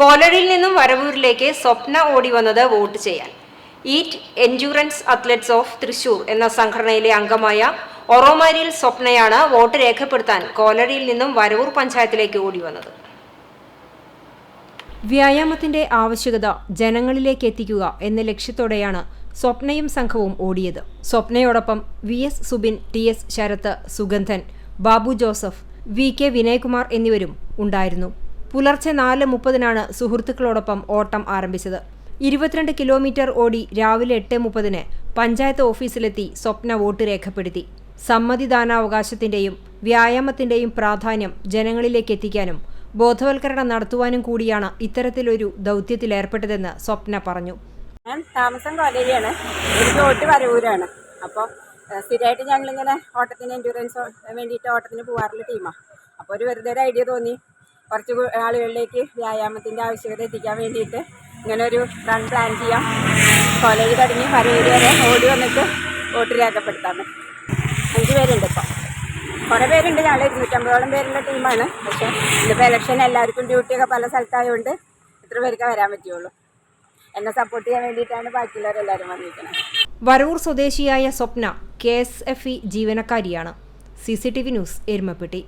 കോലടിയിൽ നിന്നും വരവൂരിലേക്ക് സ്വപ്ന ഓടി വന്നത് വോട്ട് ചെയ്യാൻ. Eat endurance athletes of Thrissur എന്ന സംഘടനയിലെ അംഗമായ ഒറോമാരിയിൽ സ്വപ്നയാണ് വോട്ട് രേഖപ്പെടുത്താൻ കോലടിയിൽ നിന്നും വരവൂർ പഞ്ചായത്തിലേക്ക് ഓടി വന്നത്. വ്യായാമത്തിന്റെ ആവശ്യകത ജനങ്ങളിലേക്ക് എത്തിക്കുക എന്ന ലക്ഷ്യത്തോടെയാണ് സ്വപ്നയും സംഘവും ഓടിയത്. സ്വപ്നയോടൊപ്പം V S Subin T S Sharath Sugandhan Babu Joseph V K Vinayakumar എന്നിവരും ഉണ്ടായിരുന്നു. പുലർച്ചെ നാല് മുപ്പതിനാണ് സുഹൃത്തുക്കളോടൊപ്പം ഓട്ടം ആരംഭിച്ചത്. ഇരുപത്തിരണ്ട് കിലോമീറ്റർ ഓടി രാവിലെ എട്ട് മുപ്പതിന് പഞ്ചായത്ത് ഓഫീസിലെത്തി സ്വപ്ന വോട്ട് രേഖപ്പെടുത്തി. സമ്മതിദാനാവകാശത്തിന്റെയും വ്യായാമത്തിന്റെയും പ്രാധാന്യം ജനങ്ങളിലേക്ക് എത്തിക്കാനും ബോധവൽക്കരണം നടത്തുവാനും കൂടിയാണ് ഇത്തരത്തിലൊരു ദൗത്യത്തിലേർപ്പെട്ടതെന്ന് സ്വപ്ന പറഞ്ഞു. ഞാൻ താമസം കോലേരിയാണ്. വോട്ട് വരവൂരാണ്. അപ്പോൾ സ്ഥിരമായിട്ട് ഞങ്ങളിങ്ങനെ ഓട്ടത്തിന് എൻഡ്യൂറൻസ് വേണ്ടിയിട്ട് ഓട്ടത്തിന് പോകാറുള്ള ടീമാണ് അപ്പോൾ ഒരു വെറുതെ ഒരു ഐഡിയ തോന്നി. കുറച്ച് ആളുകളിലേക്ക് വ്യായാമത്തിന്റെ ആവശ്യകത എത്തിക്കാൻ വേണ്ടിയിട്ട് ഇങ്ങനെ ഒരു റൺ പ്ലാൻ ചെയ്യാം. കോളേജ് തുടങ്ങി വരവൂര് വരെ ഓടി വന്നിട്ട് വോട്ട് രേഖപ്പെടുത്താമെന്ന് അഞ്ച് പേരുണ്ട് ഇപ്പോൾ കുറേ പേരുണ്ട്. ഞങ്ങൾ ഇരുന്നൂറ്റമ്പതോളം പേരുള്ള ടീമാണ് പക്ഷേ ഇതിപ്പോൾ ഇലക്ഷൻ എല്ലാവർക്കും ഡ്യൂട്ടിയൊക്കെ പല സ്ഥലത്തായതുകൊണ്ട് ഇത്ര പേർക്ക് വരാൻ പറ്റുള്ളൂ. എന്നെ സപ്പോർട്ട് ചെയ്യാൻ വേണ്ടിയിട്ടാണ് ബാക്കിയുള്ളവരെല്ലാവരും വന്നിരിക്കുന്നത്. വരവൂർ സ്വദേശിയായ Swapna K S F E ജീവനക്കാരിയാണ്. C C T V news Erumappetty.